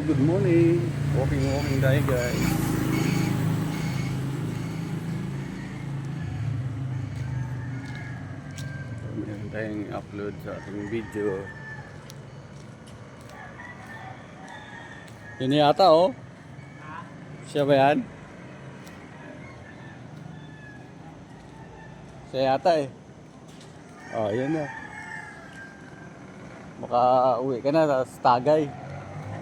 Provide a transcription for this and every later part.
Good morning. Walking, walking tayo guys. Meron tayong upload sa ating video. Yun yata oh. Siya ba yan? Siya yata eh. Oh, yun na. Baka uwi ka na sa Tagay.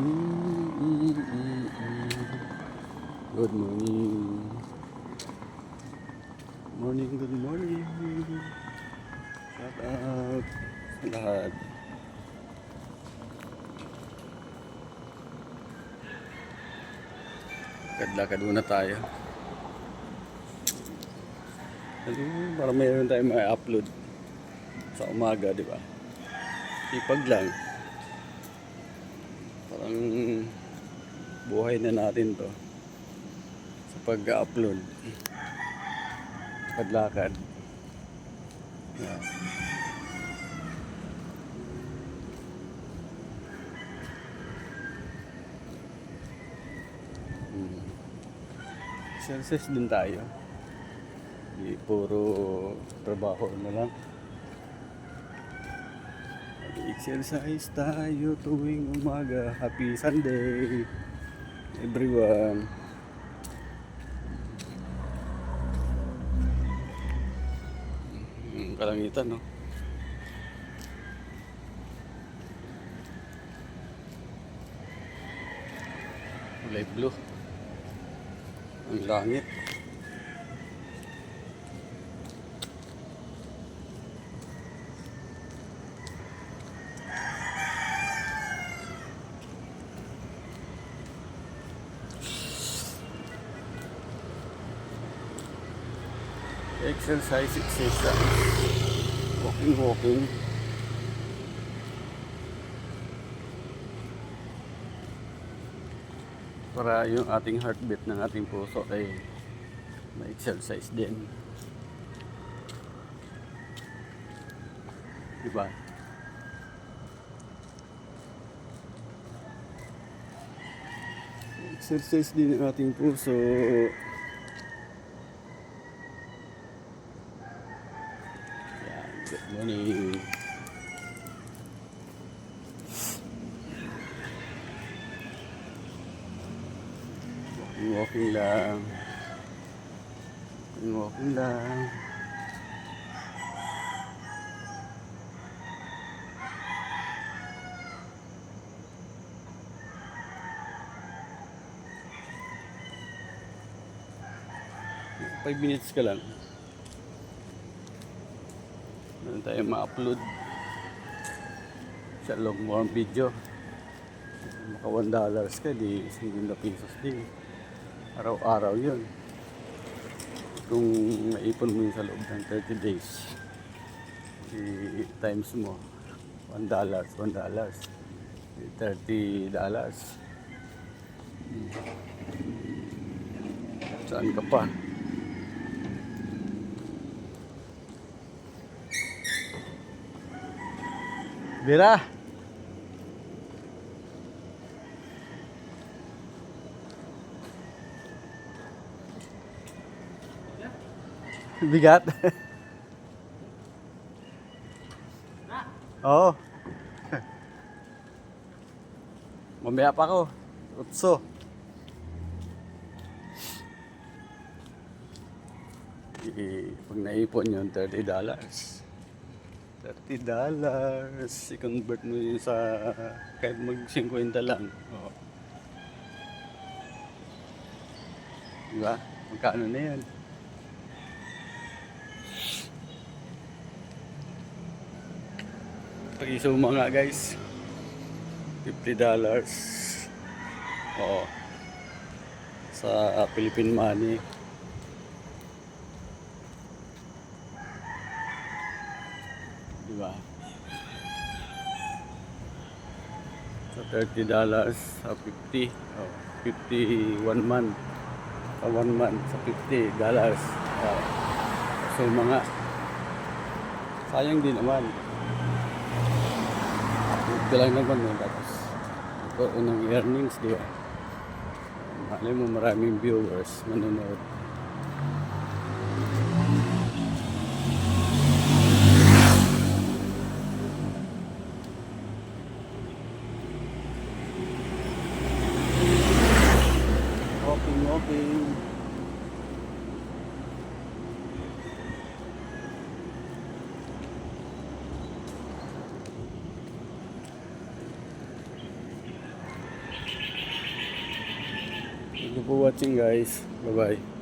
Good morning. Morning, good morning. Shout out sa lahat. Lakad-lakad muna tayo. Ano, para mayroon tayong may upload sa umaga, di ba? Ipag lang. Parang buhay na natin to sa pag-upload. Lakad-lakad. Yeah. Hmm. Din tayo. Hindi puro trabaho na lang. Exercise tayo tuwing umaga. Happy Sunday, everyone. Ang kalangitan, no? Kulay blue. Ang langit. Exercise, exercise. Walking, walking. Para yung ating heartbeat ng ating puso ay ma-exercise din. Diba? Exercise din ang ating puso. Yan, good morning. Walking, walking lang. Walking, walking lang. Five minutes ka lang. Meron tayo ma-upload sa long form video. Maka 1 dollars ka, di 50 pesos din. Araw-araw yun. Kung maipon mo yun sa loob ng 30 days, i times mo, 1 dollars, 1 dollars, 30 dollars. Saan ka pa? Bira. Bigat. Oo. Mamaya pa ako. Utso. I- pag naipon yun, $30 dollars. 30 dollars. I-convert mo yun sa kahit mag 50 lang. Oo. Diba? Magkano na yan? Pag-isuma nga guys. 50 dollars. Oo. Sa Philippine money. Di ba? Sa 30 dollars sa 50. Oh, 50 one month. Sa one month sa 50 dollars. Oh. So mga sayang din naman. Ito lang naman eh. Tapos ito ng earnings, di ba? Malay mo maraming viewers manonood. For watching guys. Bye bye.